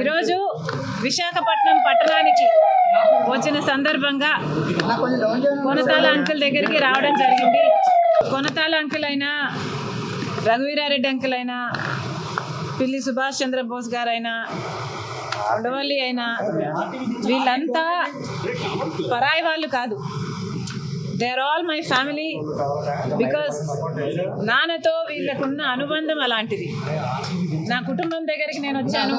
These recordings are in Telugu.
ఈరోజు విశాఖపట్నం పట్టణానికి వచ్చిన సందర్భంగా కొనతాల అంకుల్ దగ్గరికి రావడం జరిగింది. కొనతాల అంకుల్ అయినా రఘువీరారెడ్డి అంకుల్ అయినా పిల్లి సుభాష్ చంద్రబోస్ గారైనా ఉండవల్లి అయినా వీళ్ళంతా పరాయి వాళ్ళు కాదు. They are all my family because నాన్నతో వీళ్ళకున్న అనుబంధం అలాంటిది. నా కుటుంబం దగ్గరికి నేను వచ్చాను.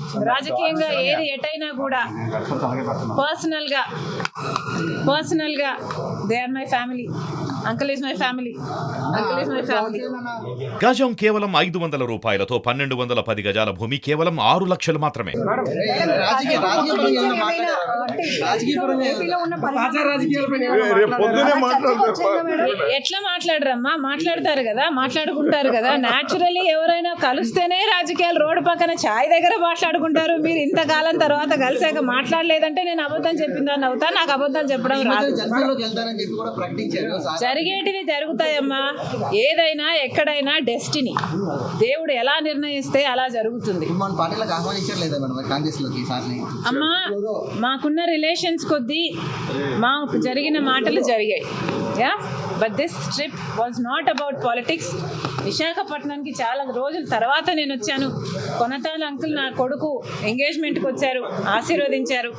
రాజకీయంగా ఏది ఎటైనా కూడా. పర్సనల్గా పర్సనల్గా they are my family uncle is my family uncle is my family గజం కేవలం ఐదు వందల రూపాయలతో పన్నెండు వందల పది గజాల భూమి కేవలం ఆరు లక్షలు మాత్రమే. ఎట్లా మాట్లాడరమ్మా? మాట్లాడతారు కదా మాట్లాడుకుంటారు కదా. న్యాచురల్లీ ఎవరైనా కలిస్తేనే రాజకీయాలు. రోడ్డు పక్కన ఛాయ్ దగ్గర మాట్లాడుకుంటారు మీరు ఇంతకాలం తర్వాత కలిసాక మాట్లాడలేదంటే నేను అబద్ధం చెప్పిందని అవుతా నాకు అబద్ధం చెప్పడం రాదు. జరిగేటివి జరుగుతాయమ్మా. ఏదైనా ఎక్కడైనా డెస్టినీ. దేవుడు ఎలా నిర్ణయిస్తే అలా జరుగుతుంది. అమ్మా మాకున్న రిలేషన్స్ కొద్దీ మాకు జరిగిన మాటలు జరిగాయి. Yeah? But this trip was not about politics విశాఖపట్నానికి చాలా రోజుల తర్వాత నేను వచ్చాను. కొనతాల అంకుల్ నా కొడుకు ఎంగేజ్మెంట్కి వచ్చారు ఆశీర్వదించారు.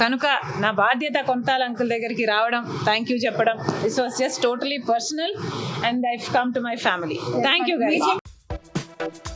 కనుక నా బాధ్యత కొంతాల అంకుల్ దగ్గరికి రావడం థ్యాంక్ యూ చెప్పడం this was just totally personal and I come to my family thank you guys